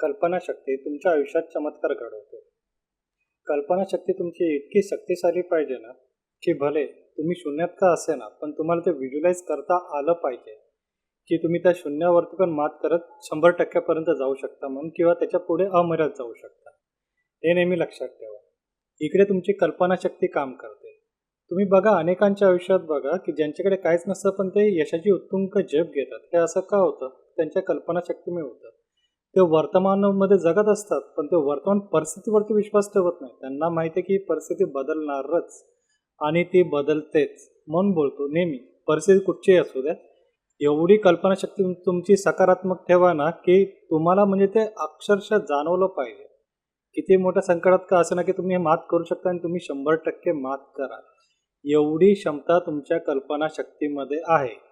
कल्पनाशक्ती तुमच्या आयुष्यात चमत्कार घडवते. कल्पनाशक्ती तुमची इतकी शक्तिशाली पाहिजे ना की भले तुम्ही शून्यात का असे ना पण तुम्हाला ते व्हिज्युलाइज करता आलं पाहिजे. की तुम्ही त्या शून्यावरती पण मात करत शंभर टक्क्यापर्यंत जाऊ शकता म्हणून किंवा त्याच्या पुढे अमर्याद जाऊ शकता. हे नेहमी लक्षात ठेवा. इकडे तुमची कल्पनाशक्ती काम करते. तुम्ही बघा अनेकांच्या आयुष्यात बघा की ज्यांच्याकडे काहीच नसतं पण ते यशाची उत्तुंग झेप घेतात. हे असं का होतं? त्यांच्या कल्पनाशक्तीमुळे होतं ते वर्तमानामध्ये जगत असतात पण ते वर्तमान परिस्थितीवरती विश्वास ठेवत नाही. त्यांना माहिती आहे की ही परिस्थिती बदलणारच आणि ती बदलतेच. म्हणून बोलतो नेहमी परिस्थिती कुठचीही असू द्या. एवढी कल्पनाशक्ती तुमची सकारात्मक ठेवा ना की तुम्हाला म्हणजे ते अक्षरशः जाणवलं पाहिजे. किती मोठ्या संकटात का असं ना की तुम्ही हे मात करू शकता आणि तुम्ही शंभर टक्के मात करा. एवढी क्षमता तुमच्या कल्पनाशक्तीमध्ये आहे.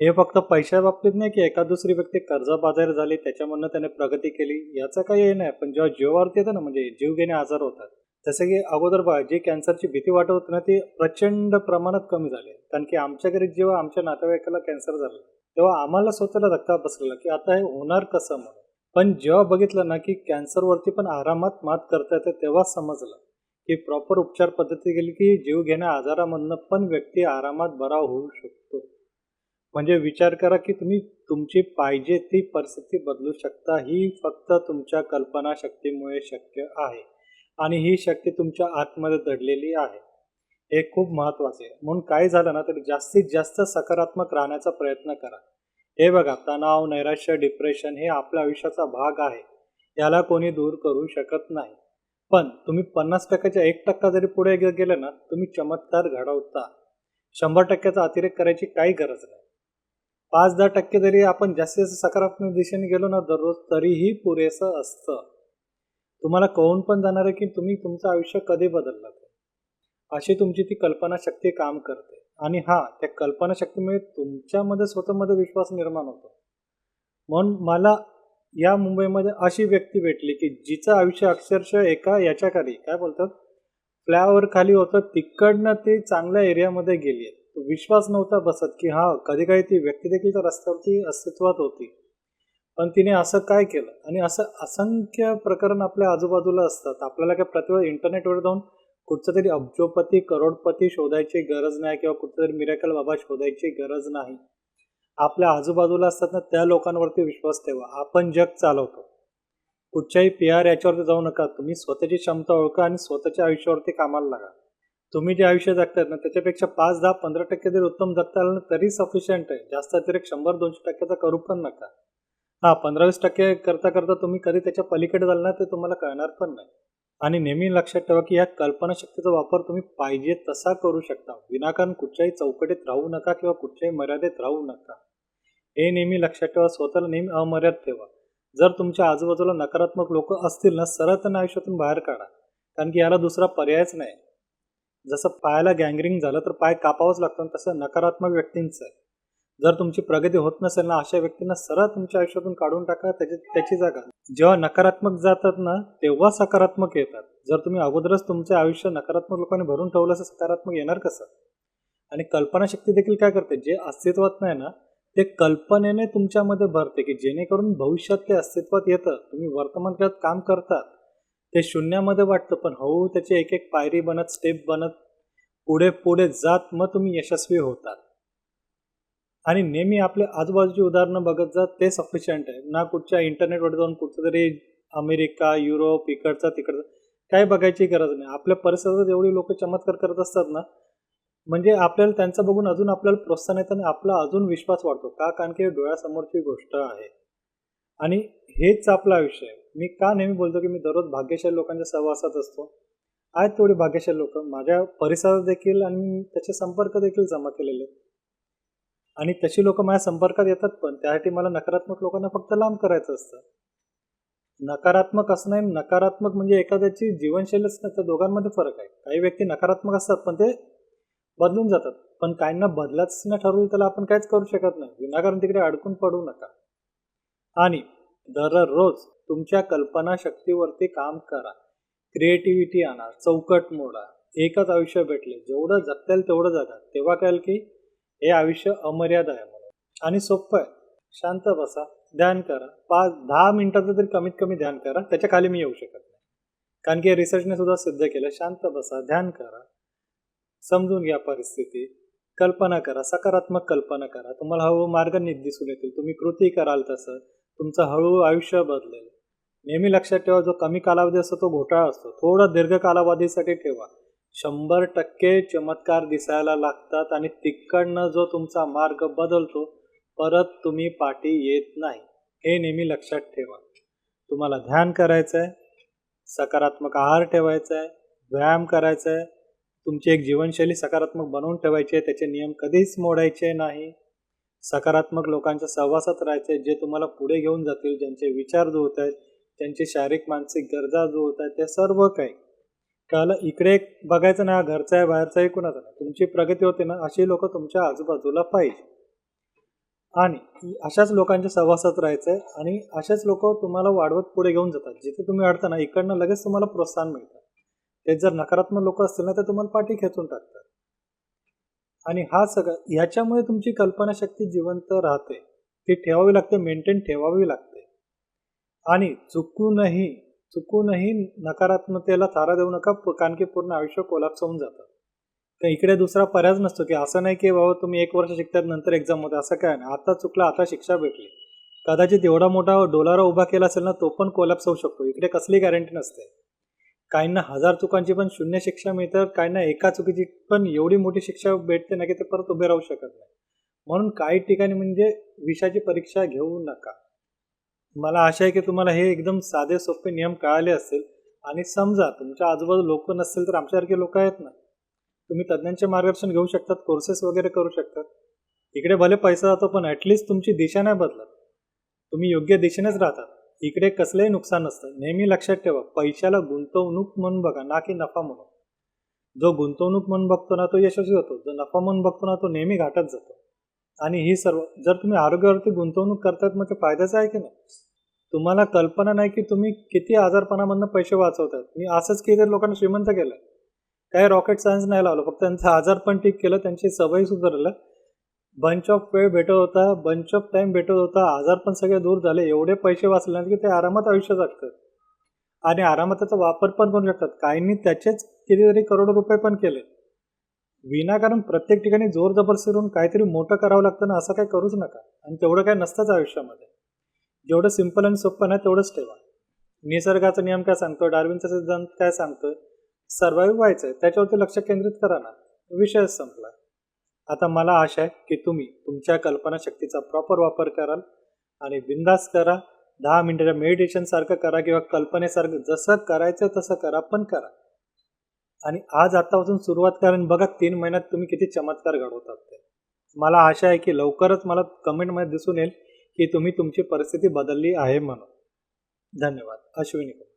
हे फक्त पैशा बाबतीत नाही की एका दुसरी व्यक्ती कर्जबाजारी झाली त्याच्यामधनं त्याने प्रगती केली याचं काही हे नाही. पण जेव्हा जीवावरती येतं ना म्हणजे जीव घेणे आजार होतात. जसं की अगोदर बघा जी कॅन्सरची भीती वाटत होती ना ती प्रचंड प्रमाणात कमी झाली. कारण की आमच्या घरी जेव्हा आमच्या नातेवाईकाला कॅन्सर झालं तेव्हा आम्हाला स्वतःला धक्का बसलेला की आता हे होणार कसं म्हणून. पण जेव्हा बघितलं ना की कॅन्सरवरती पण आरामात मात करता येते तेव्हा समजलं की प्रॉपर उपचार पद्धती केली की जीव घेण्या आजारामधनं पण व्यक्ती आरामात बरा होऊ शकतो. म्हणजे विचार करा की तुम्ही तुमची पाहिजे ती परिस्थिती बदलू शकता. ही फक्त तुमच्या कल्पनाशक्तीमुळे शक्य आहे. आणि ही शक्ती तुमच्या आतमध्ये दडलेली आहे. हे खूप महत्त्वाचे आहे. म्हणून काय झालं ना तरी जास्तीत जास्त सकारात्मक राहण्याचा प्रयत्न करा. हे बघा तणाव नैराश्य डिप्रेशन हे आपल्या आयुष्याचा भाग आहे. याला कोणी दूर करू शकत नाही. पण तुम्ही पन्नास टक्क्याच्या एक टक्का जरी पुढे गेलं गेले ना तुम्ही चमत्कार घडवता. शंभर टक्क्याचा अतिरेक करायची काही गरज नाही. पाच दहा टक्के जरी आपण जास्तीत जास्त सकारात्मक दिशेने गेलो ना दररोज तरीही पुरेसं असतं. तुम्हाला कळून पण जाणार आहे की तुम्ही तुमचं आयुष्य कधी बदललं अशी तुमची ती कल्पनाशक्ती काम करते. आणि हा त्या कल्पनाशक्तीमुळे तुमच्यामध्ये स्वतःमध्ये विश्वास निर्माण होतो. म्हणून मला या मुंबईमध्ये अशी व्यक्ती भेटली की जिचं आयुष्य अक्षरशः एका याच्याखाली काय बोलतात? फ्लॅवर खाली होतं तिकडनं ते चांगल्या एरियामध्ये गेली आहेत विश्वास नव्हता बसत की हा कधी काही ती व्यक्ती देखील त्या रस्त्यावरती अस्तित्वात होती. पण तिने असं काय केलं? आणि असं असंख्य प्रकरण आपल्या आजूबाजूला असतात. आपल्याला काय प्रतिभा इंटरनेटवर जाऊन कुठचं तरी अब्जोपती करोडपती शोधायची गरज नाही किंवा कुठचं तरी मिराकल बाबा शोधायची गरज नाही. आपल्या आजूबाजूला असतात ना त्या लोकांवरती विश्वास ठेवा. आपण जग चालवतो. कुठच्याही पी आर याच्यावरती जाऊ नका. तुम्ही स्वतःची क्षमता ओळखा आणि स्वतःच्या आयुष्यावरती कामाला लागा. तुम्ही जे आयुष्य जगतायत ना त्याच्यापेक्षा पाच दहा पंधरा टक्के जरी उत्तम जगता आलं ना तरी सफिशियंट आहे. जास्त अतिरेक शंभर दोनशे टक्क्याचा करू पण नका. हा पंधरा वीस टक्के करता करता तुम्ही कधी त्याच्या पलीकडे जाल ना ते तुम्हाला कळणार पण नाही. आणि नेहमी लक्षात ठेवा की या कल्पनाशक्तीचा वापर तुम्ही पाहिजे तसा करू शकता. विनाकारण कुठच्याही चौकटीत राहू नका किंवा कुठच्याही मर्यादेत राहू नका. हे नेहमी लक्षात ठेवा स्वतःला नेहमी अमर्याद ठेवा. जर तुमच्या आजूबाजूला नकारात्मक लोक असतील ना सरळ त्यांना आयुष्यातून बाहेर काढा. कारण की याला दुसरा पर्यायच नाही. जसं पायाला गँगरिंग झालं तर पाय कापावंच लागतं तसं नकारात्मक व्यक्तींचं. आहे जर तुमची प्रगती होत नसेल ना अशा व्यक्तींना सरळ तुमच्या आयुष्यातून काढून टाका त्याची त्याची जागा. जेव्हा नकारात्मक जातात ना तेव्हा सकारात्मक येतात. जर तुम्ही अगोदरच तुमचे आयुष्य नकारात्मक लोकांनी भरून ठेवलं असं सकारात्मक येणार कसं? आणि कल्पनाशक्ती देखील काय करते? जे अस्तित्वात नाही ना ते कल्पनेने तुमच्यामध्ये भरते की जेणेकरून भविष्यात ते अस्तित्वात येतं. तुम्ही वर्तमान काळात काम करतात ते शून्यामध्ये वाटतं पण हो, हळूहळू त्याची एक एक पायरी बनत स्टेप बनत पुढे पुढे जात मग तुम्ही यशस्वी होतात. आणि नेहमी आपल्या आजूबाजूची उदाहरणं बघत जा ते सफिशियंट आहे. ना कुठच्या इंटरनेटवर जाऊन कुठचं तरी अमेरिका युरोप इकडचा तिकडचा काही बघायची गरज नाही. आपल्या परिसरात जेवढी लोक चमत्कार करत असतात ना म्हणजे आपल्याला त्यांचं बघून अजून आपल्याला प्रोत्साहन येतं आणि आपला अजून विश्वास वाढतो. का? कारण की डोळ्यासमोरची गोष्ट आहे. आणि हेच आपलं आयुष्य आहे मी का नेहमी बोलतो की मी दररोज भाग्यशाली लोकांच्या सहवासात असतो? आहेत थोडी भाग्यशाली लोक. माझ्या परिसरात देखील आणि त्याचे संपर्क देखील जमा केलेले आणि तशी लोक माझ्या संपर्कात येतात पण त्यासाठी मला नकारात्मक लोकांना फक्त लांब करायचं असतं. नकारात्मक असणं नाही नकारात्मक म्हणजे एखाद्याची जीवनशैलीच नाही तर दोघांमध्ये फरक आहे. काही व्यक्ती नकारात्मक असतात पण ते बदलून जातात. पण काहींना बदलाच न ठरवलं त्याला आपण काहीच करू शकत नाही. विनाकारण तिकडे अडकून पडू नका. आणि दररोज तुमच्या कल्पनाशक्तीवरती काम करा. क्रिएटिव्हिटी आणा चौकट मोडा. एकच आयुष्य भेटले. जेवढं जगता येईल तेवढं जगा. तेव्हा कळेल की हे आयुष्य अमर्याद आहे म्हणून. आणि सोपं आहे. शांत बसा ध्यान करा. पाच दहा मिनिटाचं तरी कमीत कमी ध्यान करा. त्याच्याखाली मी येऊ शकत नाही. कारण की रिसर्चने सुद्धा सिद्ध केलं. शांत बसा ध्यान करा. समजून घ्या परिस्थिती. कल्पना करा. सकारात्मक कल्पना करा. तुम्हाला हळूहळू मार्ग दिसून येतील. तुम्ही कृती कराल तसं. तुमचं हळूहळू आयुष्य बदलेल. नेहमी लक्षात ठेवा जो कमी कालावधी असतो तो घोटाळा असतो. थोडा दीर्घ कालावधीसाठी ठेवा. शंभर टक्के चमत्कार दिसायला लागतात आणि तिकडनं जो तुमचा मार्ग बदलतो परत तुम्ही पाठी येत नाही. हे नेहमी लक्षात ठेवा. तुम्हाला ध्यान करायचं आहे सकारात्मक आहार ठेवायचा आहे व्यायाम करायचा आहे तुमची एक जीवनशैली सकारात्मक बनवून ठेवायची आहे त्याचे नियम कधीच मोडायचे नाही. सकारात्मक लोकांच्या सहवासात राहायचे जे तुम्हाला पुढे घेऊन जातील ज्यांचे विचार जुळत आहेत त्यांची शारीरिक मानसिक गरजा जुळत आहेत ते सर्व काही. कळलं इकडे बघायचं ना हा घरचा आहे बाहेरचा आहे कुणाचा नाही. तुमची प्रगती होते ना अशी लोक तुमच्या आजूबाजूला पाहिजे. आणि अशाच लोकांच्या सहवासात राहायचं आहे आणि अशाच लोक तुम्हाला वाढवत पुढे घेऊन जातात. जिथे तुम्ही अडता ना इकडनं लगेच तुम्हाला प्रोत्साहन मिळतं. ते जर नकारात्मक लोक असतील ना तर तुम्हाला पाठी खेचून टाकतात. आणि हा सगळं ह्याच्यामुळे तुमची कल्पनाशक्ती जिवंत राहते. ती ठेवावी लागते मेंटेन ठेवावी लागते. आणि चुकूनही चुकूनही नकारात्मकतेला चारा देऊ नका कारण की पूर्ण आयुष्य कोलाप्स होऊन जातं. तर इकडे दुसरा पर्यायच नसतो की असं नाही की बाबा तुम्ही एक वर्ष शिकतात नंतर एक्झाम होते असं काय नाही. आता चुकलं आता शिक्षा भेटली. कदाचित एवढा मोठा डोलारा उभा केला असेल ना तो पण कोलॅप्स होऊ शकतो. इकडे कसली गॅरंटी नसते. काहींना हजार चुकांची पण शून्य शिक्षा मिळते काहींना एका चुकीची पण एवढी मोठी शिक्षा भेटते ना की ते परत उभे राहू शकत नाही. म्हणून काही ठिकाणी म्हणजे विषयाची परीक्षा घेऊ नका. मला आशा आहे की तुम्हाला हे एकदम साधे सोपे नियम कळाले असतील आणि समजा तुमच्या आजूबाजू लोक नसतील तर आमच्यासारखे लोक आहेत ना? तुम्ही तज्ज्ञांचे मार्गदर्शन घेऊ शकतात कोर्सेस वगैरे करू शकतात. इकडे भले पैसा जातो पण ॲटलिस्ट तुमची दिशा नाही बदलत. तुम्ही योग्य दिशेनेच राहतात इकडे कसलंही नुकसान नसतं. नेहमी लक्षात ठेवा पैशाला गुंतवणूक म्हणून बघा ना की नफा म्हणून. जो गुंतवणूक म्हणून बघतो ना तो यशस्वी होतो. जो नफा म्हणून बघतो ना तो नेहमी घाटत जातो. आणि ही सर्व जर तुम्ही आरोग्यावरती गुंतवणूक करतात मग ते फायद्याचं आहे की नाही? तुम्हाला कल्पना नाही की तुम्ही किती आजारपणामधनं पैसे वाचवतात. मी असंच किती लोकांना श्रीमंत केलं. काही रॉकेट सायन्स नाही लावलं. फक्त त्यांचं आजारपण ठीक केलं त्यांची सवयी सुधारलं. बंच ऑफ वेळ भेटत होता बंच ऑफ टाईम भेटत होता. आजार पण सगळे दूर झाले. एवढे पैसे वाचले नाहीत की ते आरामात आयुष्य जगतात. आणि आरामात त्याचा वापर पण करू शकतात. काहींनी त्याचेच कितीतरी करोडो रुपये पण केले. विनाकारण प्रत्येक ठिकाणी जोर जबरदस्ती काहीतरी मोठं करावं लागतं ना असं काही करूच नका. आणि तेवढं काही नसतंच आयुष्यामध्ये. जेवढं सिंपल आणि सोपं नाही तेवढंच ठेवा. निसर्गाचा नियम काय सांगतो डार्विनचा सिद्धांत काय सांगतोय? सर्वाईव्ह व्हायचं आहे त्याच्यावरती लक्ष केंद्रित करा ना. विषयच संपला. आता मला आशा आहे की तुम्ही तुमच्या कल्पनाशक्तीचा प्रॉपर वापर कराल आणि बिंदास करा. दहा मिनिटाच्या मेडिटेशन सारखं करा किंवा कल्पनेसारखं जसं करायचं तसं करा पण करा. आणि आज आतापासून सुरुवात कारण बघा तीन महिन्यात तुम्ही किती चमत्कार घडवतात ते. मला आशा आहे की लवकरच मला कमेंटमध्ये दिसून येईल की तुम्ही तुमची परिस्थिती बदलली आहे म्हणून. धन्यवाद. अश्विनी कुमार.